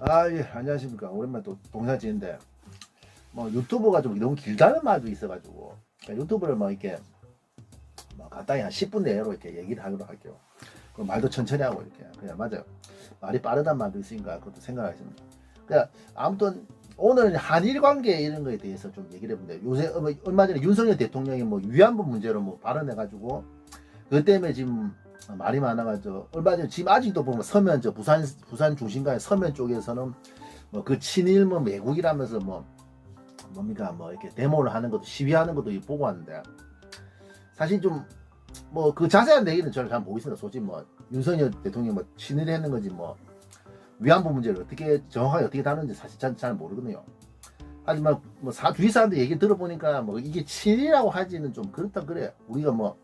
아, 예, 안녕하십니까. 오랜만에 또 동사지인데, 뭐, 유튜브가 좀 너무 길다는 말도 있어가지고, 그러니까 유튜브를 뭐, 이렇게, 뭐, 간단히 한 10분 내로 이렇게 얘기를 하도록 할게요. 그 말도 천천히 하고, 이렇게. 그냥, 맞아요. 말이 빠르단 말도 있으니까, 그것도 생각하겠습니다. 그냥, 아무튼, 오늘 한일 관계 이런 거에 대해서 좀 얘기를 해본데, 요새, 어, 뭐, 얼마 전에 윤석열 대통령이 뭐, 위안부 문제로 뭐, 발언해가지고, 그것 때문에 지금, 말이 많아가지고 얼마 전에 지금 아직도 보면 서면 저 부산 부산 중심가의 서면 쪽에서는 뭐 그 친일 뭐 매국이라면서 뭐 뭡니까 뭐 이렇게 데모를 하는 것도 시위하는 것도 보고 왔는데 사실 좀 뭐 그 자세한 얘기는 저는 잘 모르겠습니다. 솔직히 뭐 윤석열 대통령 뭐 친일했는 건지 뭐 위안부 문제를 어떻게 정확하게 어떻게 다루는지 사실 잘, 잘 모르거든요. 하지만 뭐 사, 주위 사람들 얘기 들어보니까 뭐 이게 친일이라고 하지는 좀 그렇다 그래요. 우리가 뭐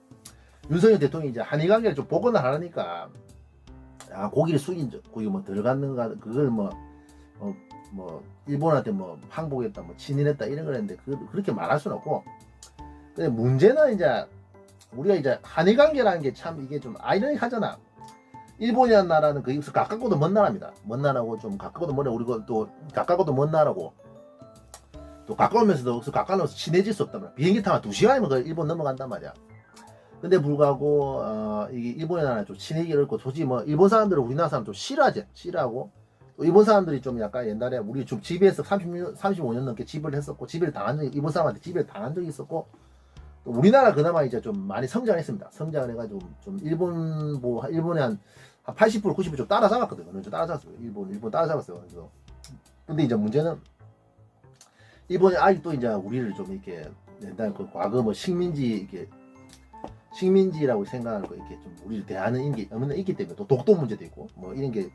윤석열 대통령이 이제 한일 관계를 좀 복원을 하니까. 아 고기를 숙인 적 고기 뭐 들어갔는가 그걸 뭐 어, 뭐 일본한테 뭐 항복했다 뭐 친일했다 이런 걸 했는데 그, 그렇게 말할 수는 없고. 근데 문제는 이제 우리가 이제 한일 관계라는 게 참 이게 좀 아이러니하잖아. 일본이라는 나라는 그 가깝고도 먼 나라입니다. 먼 나라고 좀 가깝고도 먼 나라 우리가 또 가깝고도 먼 나라고. 또 가까우면서도 가까워서 친해질 수 없단 말이야 비행기 타면 두 시간이면 그 일본 넘어간단 말이야 근데 불구하고 어, 이게 일본의 나라 좀 친해지기 어렵고 솔직히 뭐 일본 사람들은 우리나라 사람 좀 싫어하지 싫어하고. 또 일본 사람들이 좀 약간 옛날에 우리 좀 집에서 30년 35년 넘게 지배를 했었고 지배를 당한 적이 일본 사람한테 지배를 당한 적이 있었고 또 우리나라 그나마 이제 좀 많이 성장했습니다. 성장을 해가지고 좀 일본 뭐 일본에 한, 한 80% 90%좀 따라잡았거든요. 좀 따라잡았어요. 일본 일본 따라잡았어요. 그래서 근데 이제 문제는 일본이 아직도 이제 우리를 좀 이렇게 옛날 그 과거 뭐 식민지 이렇게 식민지라고 생각하고 이렇게 좀 우리를 대하는 게 없는 있기 때문에 또 독도 문제도 있고 뭐 이런 게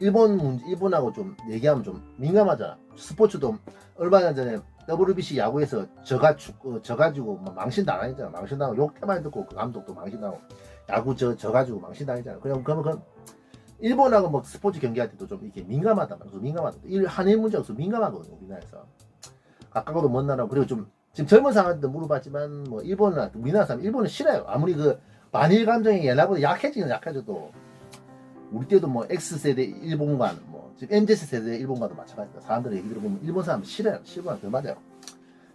일본 문제 일본하고 좀 얘기하면 좀 민감하잖아. 스포츠도 얼마 전에 WBC 야구에서 저가 축구 져가지고 뭐 망신 당했잖아. 망신 당하고 욕대만 듣고 그 감독도 망신 당하고 야구 저 져가지고 망신 당했잖아. 그럼 그러면 그 일본하고 뭐 스포츠 경기할 때도 좀 이렇게 민감하단 말이야. 민감하다. 일 한일 문제가 좀 민감하거든요 우리나라에서. 가까워도 먼 나라 그리고 좀 지금 젊은 사람한테 물어봤지만 뭐 일본은 우리나라 사람 일본은 싫어요. 아무리 그 반일 감정이 옛날보다 약해지는 약해져도 우리 때도 뭐 X 세대 일본관 뭐 지금 MZ 세대 일본과도 마찬가지다. 사람들 얘기 들어보면 일본 사람 싫어요. 싫어요. 그 맞아요.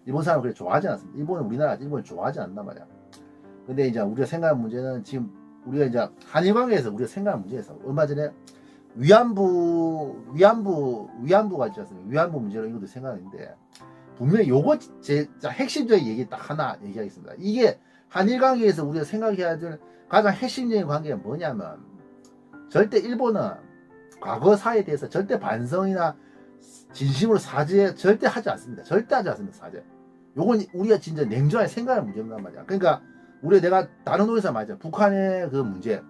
일본 사람 그렇게 좋아하지 않습니다. 일본은 우리나라 일본을 좋아하지 않는단 말이야. 근데 이제 우리가 생각하는 문제는 지금 우리가 이제 한일 관계에서 우리가 생각하는 문제에서 얼마 전에 위안부 위안부 위안부가 있지 않습니까? 위안부 문제로 이것도 생각하는데 분명히 요거 제 자, 핵심적인 얘기 딱 하나 얘기하겠습니다. 이게 한일 관계에서 우리가 생각해야 될 가장 핵심적인 관계가 뭐냐면 절대 일본은 과거사에 대해서 절대 반성이나 진심으로 사죄 절대 하지 않습니다. 절대 하지 않습니다. 사죄. 요건 우리가 진짜 냉정하게 생각할 문제란 말이야. 그러니까 우리 내가 다른 노래사 맞아. 북한의 그 문제.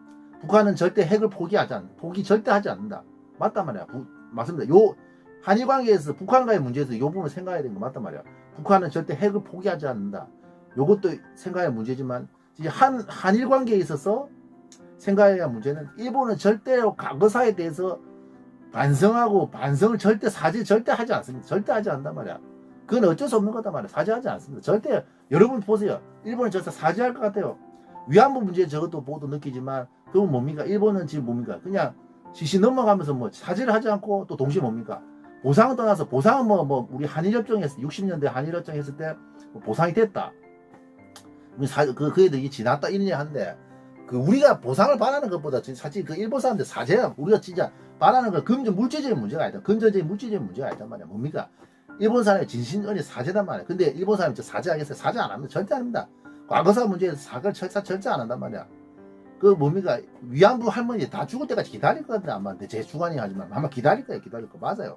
북한은 절대 핵을 포기하지 않, 포기 절대 하지 않는다. 맞단 말이야. 부, 맞습니다. 요 한일 관계에서 북한과의 문제에서 요 부분을 생각해야 되는 거 맞단 말이야. 북한은 절대 핵을 포기하지 않는다. 요것도 생각의 문제지만 한 한일 관계에 있어서 생각해야 할 문제는 일본은 절대로 과거사에 대해서 반성하고 반성을 절대 사죄 절대 하지 않습니다. 절대 하지 않단 말이야. 그건 어쩔 수 없는 거단 말이야. 사죄하지 않습니다. 절대 여러분 보세요. 일본은 절대 사죄할 것 같아요. 위안부 문제 저것도 모두 느끼지만 그건 뭡니까? 일본은 지금 뭡니까? 그냥 시시 넘어가면서 뭐 사죄를 하지 않고 또 동시에 뭡니까? 보상을 떠나서 보상은 뭐, 뭐, 우리 한일협정에서 60년대 한일협정 했을 때뭐 보상이 됐다. 사, 그, 그 애들이 지났다 이런 얘기 하는데, 그 우리가 보상을 바라는 것보다 진- 사실 그 일본 사람들 사죄야 우리가 진짜 바라는 건 금전 물질적인 문제가 아니다. 금전적인 물질적인 문제가 아니단 말이야. 뭡니까? 일본 사람의 진심어리 사죄단 말이야. 근데 일본 사람이 저 사죄하겠어요? 사죄 안 합니다. 절대 안 합니다. 과거사 문제에서 사과를 절대, 절대 안 한단 말이야. 그 뭡니까? 위안부 할머니 다 죽을 때까지 기다릴 것 같은데 아마 제 주관이 하지만 아마 기다릴 거예요. 기다릴 거 맞아요.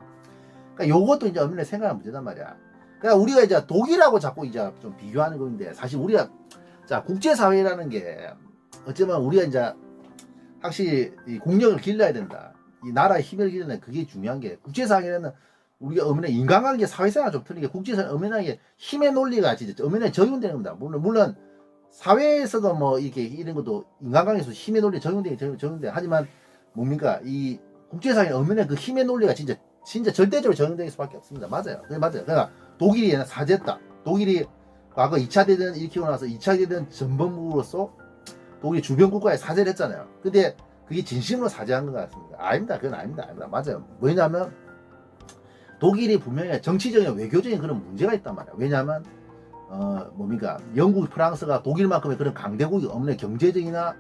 그러니까 요것도 이제 엄밀히 생각하는 문제단 말이야. 그러니까 우리가 이제 독일하고 자꾸 이제 좀 비교하는 건데 사실 우리가 자 국제사회라는 게 어쩌면 우리가 이제 확실히 이 국력을 길러야 된다. 이 나라의 힘을 길러야 그게 중요한 게 국제사회는 우리가 엄연히 인간관계 사회생활 좀 틀리게 국제사회 엄연하게 힘의 논리가 진짜 엄연하게 적용되는 겁니다. 물론 물론 사회에서도 뭐 이렇게 이런 것도 인간관계에서 힘의 논리 적용되게 적용- 적용돼 하지만 뭡니까 이 국제사회 엄연히 그 힘의 논리가 진짜 진짜 절대적으로 적용될 수밖에 없습니다. 맞아요. 그게 맞아요. 그러니까 독일이 사죄했다. 독일이 과거 2차 대전 일으키고 나서 2차 대전 전범국으로서 독일 주변 국가에 사죄를 했잖아요. 근데 그게 진심으로 사죄한 것 같습니다. 아닙니다. 그건 아닙니다. 아닙니다. 맞아요. 뭐냐면 독일이 분명히 정치적인 외교적인 그런 문제가 있단 말이야. 왜냐하면 어 뭡니까 영국, 프랑스가 독일만큼의 그런 강대국이 없는 경제적이나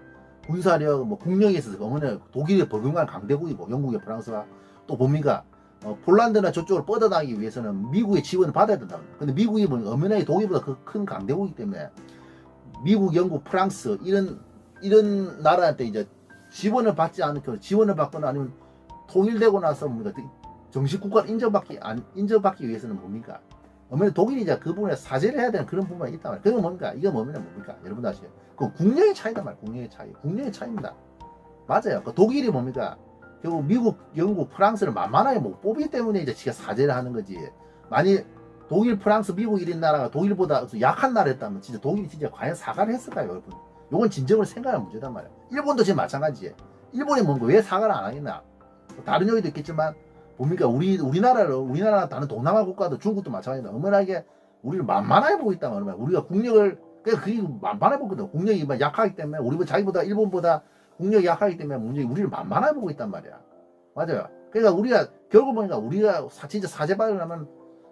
군사력, 뭐 국력에 있어서 어머니 독일의 버금간 강대국이고 영국의 프랑스가 또 뭡니까 어, 폴란드나 저쪽을 뻗어나가기 위해서는 미국의 지원을 받아야 된다. 근데 미국이 뭐 엄연하게 독일보다 그 큰 강대국이기 때문에 미국, 영국, 프랑스 이런 이런 나라한테 이제 지원을 받지 않고 지원을 받거나 아니면 통일되고 나서 뭡니까 정식 국가를 인정받기 안 인정받기 위해서는 뭡니까? 어머니 독일이 이제 그 부분에 사죄를 해야 되는 그런 부분이 있단 말이에요. 그건 뭡니까? 이거 뭡니까? 뭡니까? 여러분 아시죠? 그 국력의 차이단 말이에요. 국력의 차이. 국력의 차이입니다. 맞아요. 그 독일이 뭡니까? 결국 미국, 영국, 프랑스를 만만하게 못 뽑기 때문에 이제 지가 사죄를 하는 거지. 만일 독일, 프랑스, 미국 이런 나라가 독일보다 약한 나라였다면 진짜 독일이 진짜 과연 사과를 했을까요, 여러분? 요건 진정으로 생각할 문제단 말이야. 일본도 지금 마찬가지지. 일본이 뭔가 왜 사과를 안 하겠나? 뭐 다른 요인도 있겠지만 뭡니까 우리 우리나라를 우리나라 다른 동남아 국가도 중국도 마찬가지다. 어머나게 우리를 만만하게 보고 있단 말이야. 우리가 국력을 그냥 그게 만만해 보거든. 국력이 막 약하기 때문에 우리 자기보다 일본보다 국력이 약하기 때문에 문제 우리를 만만하게 보고 있단 말이야. 맞아요. 그러니까 우리가 결국 보니까 우리가 사- 진짜 사죄받으려면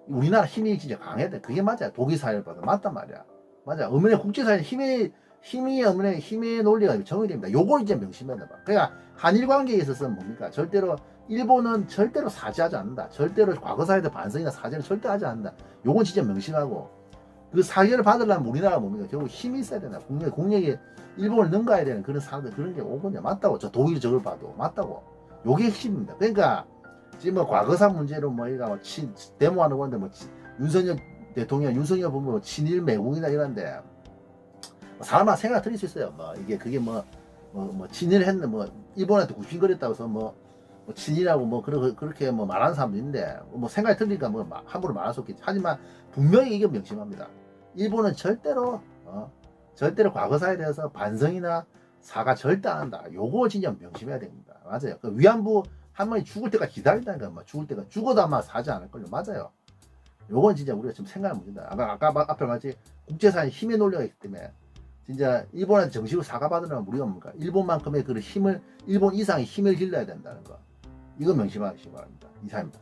우리나라 힘이 진짜 강해야 돼. 그게 맞아요. 독일 봐도 맞단 말이야. 맞아. 어머니 국제사회 힘의 힘이 어머니 힘의 논리가 정의됩니다. 요걸 이제 명심해야 돼. 그러니까 한일 관계에 있어서는 뭡니까? 절대로 일본은 절대로 사죄하지 않는다. 절대로 과거사에 대한 반성이나 사죄를 절대 하지 않는다. 요건 진짜 명심하고 그 사죄를 받으려면 우리나라가 뭡니까? 결국 힘이 있어야 된다. 국력, 국력이 일본을 능가해야 되는 그런 사람들 그런 게 오거든요. 맞다고. 저 독일 저걸 봐도 맞다고. 요게 핵심입니다. 그러니까 지금 뭐 과거사 문제로 뭐 이가 뭐 친, 데모하는 건데 뭐 치- 윤석열 대통령, 윤석열 보면 뭐 친일 매국이나 이런데 뭐 사람마다 생각 틀릴 수 있어요. 뭐 이게 그게 뭐, 뭐, 뭐 친일 했는 뭐 일본한테 굽신거렸다고 해서 뭐, 뭐 친일하고 뭐 그러, 그렇게 뭐 말하는 사람도 있는데 뭐 생각이 틀리니까 뭐 마- 함부로 말할 수 없겠지. 하지만 분명히 이게 명심합니다. 일본은 절대로 어, 절대로 과거사에 대해서 반성이나 사과 절대 안 한다. 요거 진짜 명심해야 됩니다. 맞아요. 그 위안부 한 번이 죽을 때가 기다린다니까, 막 죽을 때가 죽어도 아마 사지 않을걸요. 맞아요. 요건 진짜 우리가 지금 생각할 문제다. 아까, 아까 마- 앞에 말했지 국제사회 힘의 논리가 있기 때문에 진짜 일본한테 정식으로 사과받으려면 우리가 뭡니까? 일본만큼의 그 힘을 일본 이상의 힘을 길러야 된다는 거. 이거 명심하시기 바랍니다. 이상입니다.